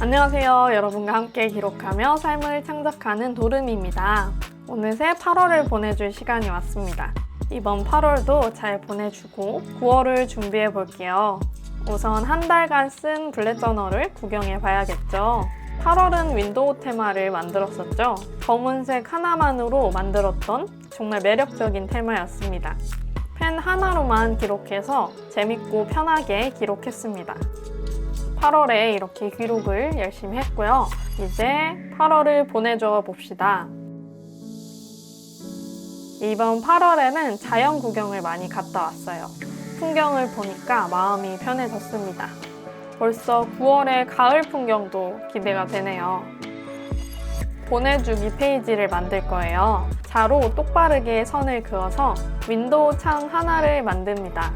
안녕하세요. 여러분과 함께 기록하며 삶을 창작하는 도름입니다. 어느새 8월을 보내줄 시간이 왔습니다. 이번 8월도 잘 보내주고 9월을 준비해 볼게요. 우선 한 달간 쓴 블랙 저널을 구경해 봐야겠죠. 8월은 윈도우 테마를 만들었었죠. 검은색 하나만으로 만들었던 정말 매력적인 테마였습니다. 펜 하나로만 기록해서 재밌고 편하게 기록했습니다. 8월에 이렇게 기록을 열심히 했고요. 이제 8월을 보내줘 봅시다. 이번 8월에는 자연 구경을 많이 갔다 왔어요. 풍경을 보니까 마음이 편해졌습니다. 벌써 9월의 가을 풍경도 기대가 되네요. 보내주기 페이지를 만들 거예요. 자로 똑바르게 선을 그어서 윈도우 창 하나를 만듭니다.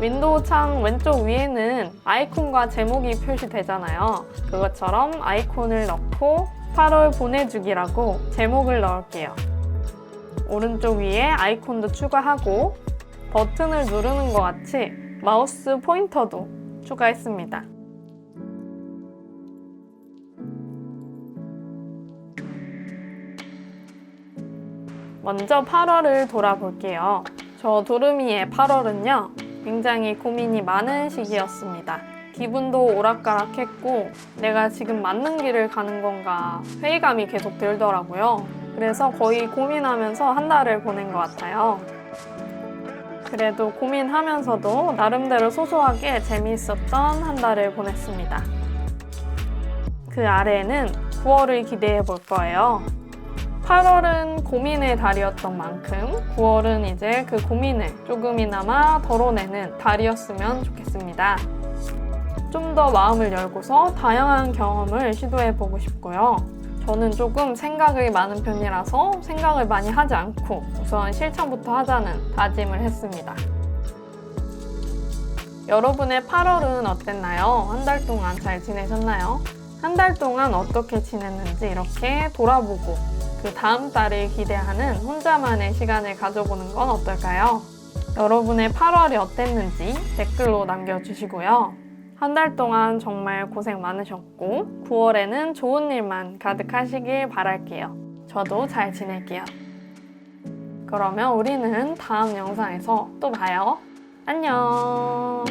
윈도우 창 왼쪽 위에는 아이콘과 제목이 표시되잖아요. 그것처럼 아이콘을 넣고 8월 보내주기라고 제목을 넣을게요. 오른쪽 위에 아이콘도 추가하고 버튼을 누르는 것 같이 마우스 포인터도 추가했습니다. 먼저 8월을 돌아볼게요. 저 도르미의 8월은요, 굉장히 고민이 많은 시기였습니다. 기분도 오락가락했고, 내가 지금 맞는 길을 가는 건가 회의감이 계속 들더라고요. 그래서 거의 고민하면서 한 달을 보낸 것 같아요. 그래도 고민하면서도 나름대로 소소하게 재미있었던 한 달을 보냈습니다. 그 아래에는 9월을 기대해 볼 거예요. 8월은 고민의 달이었던 만큼 9월은 이제 그 고민을 조금이나마 덜어내는 달이었으면 좋겠습니다. 좀 더 마음을 열고서 다양한 경험을 시도해 보고 싶고요. 저는 조금 생각이 많은 편이라서 생각을 많이 하지 않고 우선 실천부터 하자는 다짐을 했습니다. 여러분의 8월은 어땠나요? 한 달 동안 잘 지내셨나요? 한 달 동안 어떻게 지냈는지 이렇게 돌아보고 그 다음 달을 기대하는 혼자만의 시간을 가져보는 건 어떨까요? 여러분의 8월이 어땠는지 댓글로 남겨주시고요. 한 달 동안 정말 고생 많으셨고 9월에는 좋은 일만 가득하시길 바랄게요. 저도 잘 지낼게요. 그러면 우리는 다음 영상에서 또 봐요. 안녕!